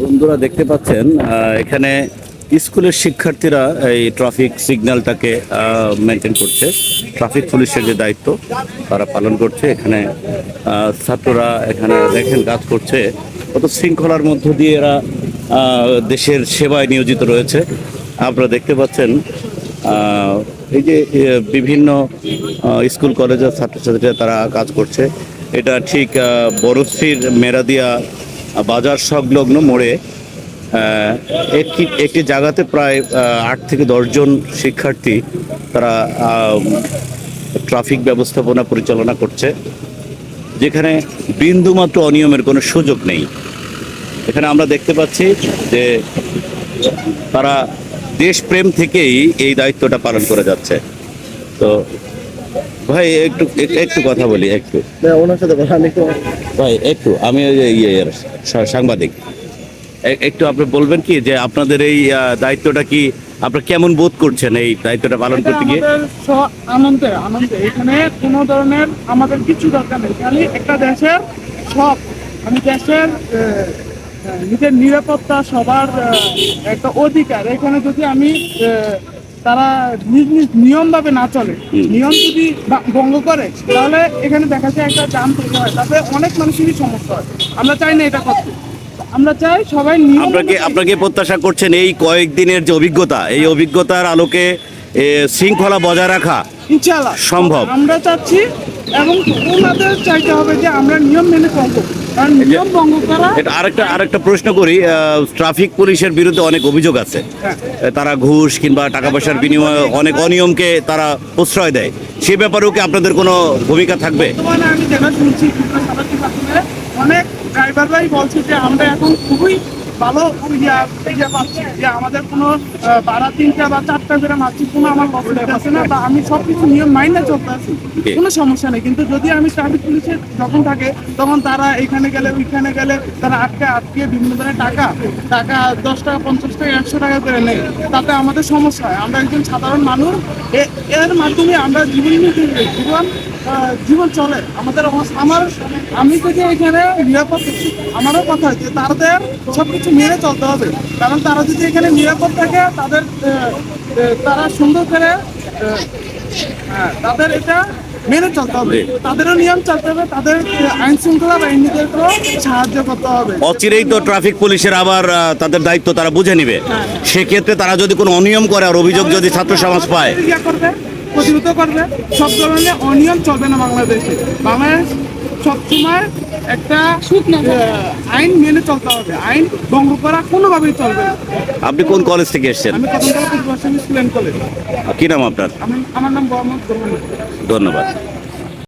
বন্ধুরা দেখতে পাচ্ছেন এখানে স্কুলের শিক্ষার্থীরা এই ট্রাফিক সিগন্যালটাকে মেনটেন করছে। ট্রাফিক পুলিশের যে দায়িত্ব তারা পালন করছে। এখানে ছাত্ররা এখানে দেখেন কাজ করছে। কত শৃঙ্খলার মধ্য দিয়ে এরা দেশের সেবায় নিয়োজিত রয়েছে। আপনারা দেখতে পাচ্ছেন এই যে বিভিন্ন স্কুল কলেজের ছাত্রছাত্রীরা তারা কাজ করছে। এটা ঠিক আহ, বড়শ্রীর মেরাদিয়া বাজার সংলগ্ন মোড়ে একটি একটি জায়গাতে প্রায় আট থেকে দশজন শিক্ষার্থী তারা ট্রাফিক ব্যবস্থাপনা পরিচালনা করছে, যেখানে বিন্দুমাত্র অনিয়মের কোনো সুযোগ নেই। এখানে আমরা দেখতে পাচ্ছি যে তারা দেশপ্রেম থেকেই এই দায়িত্বটা পালন করে যাচ্ছে। তো ভাই একটু একটু কথা বলি একটু। ওনার সাথে কথা ভাই একটু আমি ওই যে ইয়ে সাংবাদিক। একটু আপনি বলবেন কি যে আপনাদের এই দায়িত্বটা কি আপনারা কেমন বোধ করছেন এই দায়িত্বটা পালন করতে গিয়ে? আনন্দে আনন্দে। এখানে কোনো ধরনের আমাদের কিছু দরকার নেই। খালি একটা দেশের সব আমি দেশের আহ, আহ, নিজের নিরাপত্তা সবার একটা অধিকার। এখানে যদি আমি আহ, তারা নিজ নিজ নিয়ম ভাবে না চলে। নিয়ম যদি ভঙ্গ করে তাহলে এখানে দেখা যায় একটা জাম তৈরি হয়। তাতে অনেক মানুষেরই সমস্যা হয়। আমরা চাই না এটা করতে। আমরা চাই সবাই নিয়ম আপনাকে আপনাকে প্রত্যাশা করছেন এই কয়েকদিনের যে অভিজ্ঞতা এই অভিজ্ঞতার আলোকে শৃঙ্খলা বজায় রাখা ইনশাআল্লাহ। সম্ভব। আমরা চাচ্ছি এবং ওনাদের চাইতে হবে যে আমরা নিয়ম মেনে চলবো। এটা আরেকটা আরেকটা প্রশ্ন করি ট্রাফিক পুলিশের বিরুদ্ধে অনেক অভিযোগ আছে। হ্যাঁ। তারা ঘুষ কিংবা টাকা পয়সার বিনিময়ে অনেক অনিয়মকে তারা প্রশ্রয় দেয়। সে ব্যাপারেও কি আপনাদের কোনো ভূমিকা থাকবে? অনেক ড্রাইভাররাই বলছে যে আমরা এখন খুবই ভালো ইয়া পাচ্ছি। যে আমাদের কোনো বারা তিনটা বা চারটা করে মারছি কোনো আমার লস আছে না বা আমি সব কিছু নিয়ম মাইনে চলতে আছি। কোনো সমস্যা নেই। কিন্তু যদি আমি ট্রাফিক পুলিশের যখন থাকে তখন তারা এখানে গেলে ওইখানে গেলে তারা আটকে আটকে বিভিন্ন ধরনের টাকা টাকা দশ টাকা পঞ্চাশ টাকা একশো টাকা করে নেয়। তাতে আমাদের সমস্যা হয়। আমরা একজন সাধারণ মানুষ এর মাধ্যমে আমরা জীবন জীবন জীবন চলে। আমাদের আমার আমি যদি এখানে নিরাপদ থাকি, আমারও কথা যে তাদের সবকিছু মেনে চলতে হবে। কারণ তারা যদি এখানে নিরাপদ থাকে তাদের তারা সুন্দর করে হ্যাঁ, তাদের এটা মেনে চলতে হবে। তাদেরও নিয়ম চলতে হবে তাদের আইন শৃঙ্খলা বাহিনীদেরকেও সাহায্য করতে হবে। অচিরেই তো ট্রাফিক পুলিশের আবার তাদের দায়িত্ব তারা বুঝে নিবে। সেক্ষেত্রে তারা যদি কোনো অনিয়ম করে আর অভিযোগ যদি ছাত্র সমাজ পায়। করবে প্রতিরোধ করবে সব ধরনের অনিয়ম চলবে না বাংলাদেশে। বাংলাদেশ সবসময় একটা আইন মেনে চলতে হবে। আইন ভঙ্গ করা কোনোভাবেই চলবে না। আপনি কোন কলেজ থেকে এসেছেন? আমি কলেজ। কি নাম আপনার? আমি আমার নাম মোহাম্মদ ধন্যবাদ।